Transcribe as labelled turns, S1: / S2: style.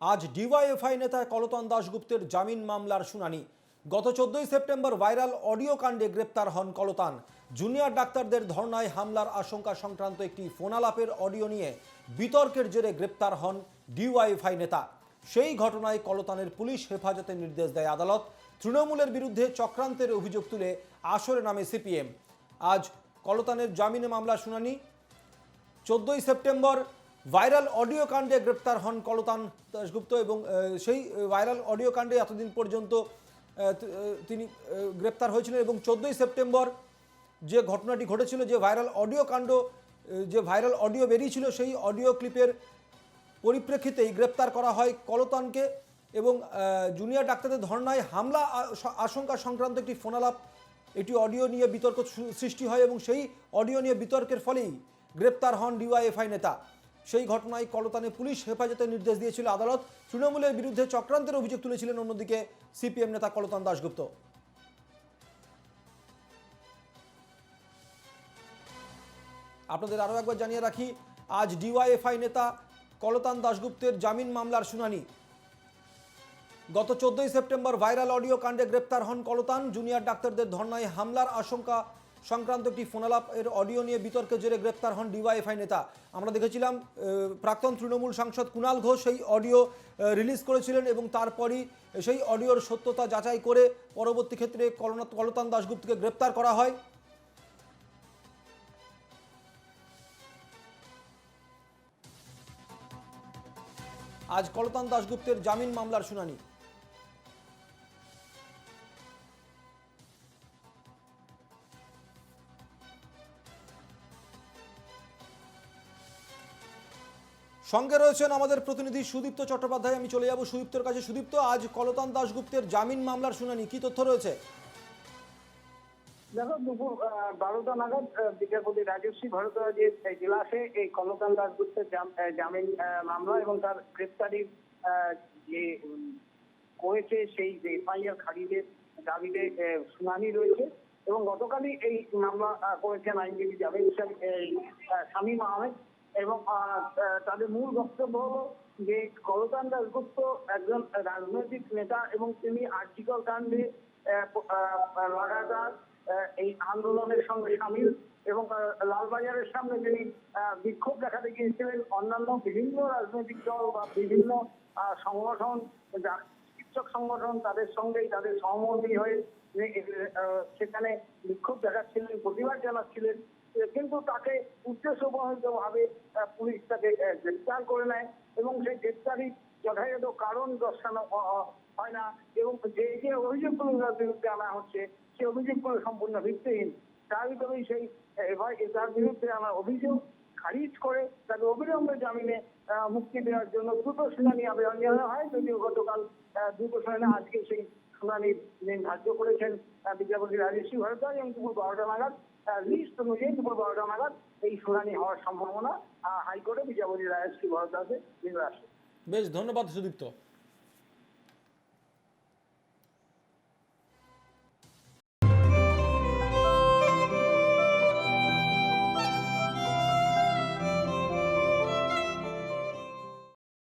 S1: আজ ডিওয়াইএফআই নেতা কলতন দাশগুপ্তের জামিন মামলার শুনানি। গত চোদ্দই সেপ্টেম্বর ভাইরাল অডিও কাণ্ডে গ্রেপ্তার হন কলতান। জুনিয়র ডাক্তারদের ধর্নায় হামলার আশঙ্কা সংক্রান্ত একটি ফোনালাপের অডিও নিয়ে বিতর্কের জেরে গ্রেপ্তার হন ডিওয়াইএফআই নেতা। সেই ঘটনায় কলতানের পুলিশ হেফাজতে নির্দেশ দেয় আদালত। তৃণমূলের বিরুদ্ধে চক্রান্তের অভিযোগ তুলে আসরে নামে সিপিএম। আজ কলতানের জামিনে মামলার শুনানি। চোদ্দোই সেপ্টেম্বর ভাইরাল অডিও কাণ্ডে গ্রেপ্তার হন কলতান দাশগুপ্ত এবং সেই ভাইরাল অডিও কাণ্ডে এতদিন পর্যন্ত তিনি গ্রেপ্তার হয়েছিলেন এবং চোদ্দোই সেপ্টেম্বর যে ঘটনাটি ঘটেছিল, যে ভাইরাল অডিও কাণ্ড যে ভাইরাল অডিও বেরিয়েছিল, সেই অডিও ক্লিপের পরিপ্রেক্ষিতেই গ্রেপ্তার করা হয় কলতানকে এবং জুনিয়র ডাক্তারদের ধর্নায় হামলা আশঙ্কা সংক্রান্ত একটি ফোনালাপ, এটি অডিও নিয়ে বিতর্ক সৃষ্টি হয় এবং সেই অডিও নিয়ে বিতর্কের ফলেই গ্রেপ্তার হন ডিওয়াইএফআই নেতা। সেই ঘটনায় কলতানে পুলিশ হেফাজতের নির্দেশ দিয়েছিল আদালত। তৃণমূলের বিরুদ্ধে চক্রান্তের অভিযোগ তুলেছিলেন অন্যদিকে সিপিএম নেতা কলতান দাশগুপ্ত। আপনাদের আরও একবার জানিয়ে রাখি, আজ ডিওয়াইএফআই নেতা কলতান দাশগুপ্তের জামিন মামলার শুনানি। গত চোদ্দই সেপ্টেম্বর ভাইরাল অডিও কাণ্ডে গ্রেপ্তার হন কলতান। জুনিয়র ডাক্তারদের ধর্নায় হামলার আশঙ্কা সংক্রান্ত একটি ফোনালাপ এর অডিও নিয়ে বিতর্কের জেরে গ্রেপ্তার হন ডিওয়াইএফআই নেতা। আমরা দেখেছিলাম প্রাক্তন তৃণমূল সাংসদ কুণাল ঘোষ সেই অডিও রিলিজ করেছিলেন এবং তারপরই সেই অডিওর সত্যতা যাচাই করে পরবর্তী ক্ষেত্রে কলতান দাশগুপ্তকে গ্রেপ্তার করা হয়। আজ কলতান দাশগুপ্তের জামিন মামলার শুনানি। সঙ্গে রয়েছেন আমাদের প্রতিনিধি সুদীপ্ত চট্টোপাধ্যায়। আমি চলে যাব সুদীপ্তর কাছে। সুদীপ্ত আজ কলতান দাশগুপ্তের জামিন মামলার শুনানি। কি তথ্য রয়েছে?
S2: দেখো দুপুর বারোটা নাগাদ বিচারপতি রাজস্বী ভরদ্বাজের জেলাসে এই কলকান দাসগুপ্তের জামিন মামলা এবং তার গ্রেপ্তারির আহ, যে করেছে সেই যে এফআইআর খারিজের দাবিতে শুনানি রয়েছে এবং গতকালই এই মামলা করেছেন আইনজীবী জাভেদ হোসেন শামীম আহমেদ। এবং তাদের মূল বক্তব্য হলো যে কলকান দাসগুপ্ত একজন রাজনৈতিক নেতা এবং তিনি আর্টিকল কাণ্ডে লাগাতার এই আন্দোলনের সঙ্গে সামিল এবং লালবাজারের সামনে তিনি বিক্ষোভ দেখাতে গিয়েছিলেন অন্যান্য বিভিন্ন রাজনৈতিক দল বা বিভিন্ন সংগঠন চিকিৎসক সংগঠন তাদের সঙ্গেই তাদের সহমর্মী হয়ে সেখানে বিক্ষোভ দেখাচ্ছিলেন, প্রতিবাদ জানাচ্ছিলেন। কিন্তু তাকে উদ্দেশ্যপ্রণোদিত ভাবে আহ, পুলিশ তাকে গ্রেপ্তার করে নেয় এবং সেই গ্রেপ্তারি যথাযথ কারণ দর্শানো হয় না এবং যে যে অভিযোগগুলো বিরুদ্ধে আনা হচ্ছে সেই অভিযোগগুলো সম্পূর্ণ ভিত্তিহীন। তার ভিতরেই সেই তার বিরুদ্ধে আমার অভিযোগ খারিজ করে তাকে অবিলম্বে জামিনে মুক্তি দেওয়ার জন্য দ্রুত শুনানি আবেদন জানানো হয়। যদিও গতকাল দ্রুত শুনানি আজকে সেই শুনানির দিন ধার্য করেছেন বিচারপতি রাজস্বী ভরদ্বাজ এবং দুপুর বারোটা নাগাদ লিস্ট অনুযায়ী দুপুর বারোটা নাগাদ এই শুনানি হওয়ার সম্ভাবনা হাইকোর্টে বিচারপতি রাজস্বী ভরদ্বাজের নির্দেশ
S1: বেশ, ধন্যবাদ সুদীপ্ত।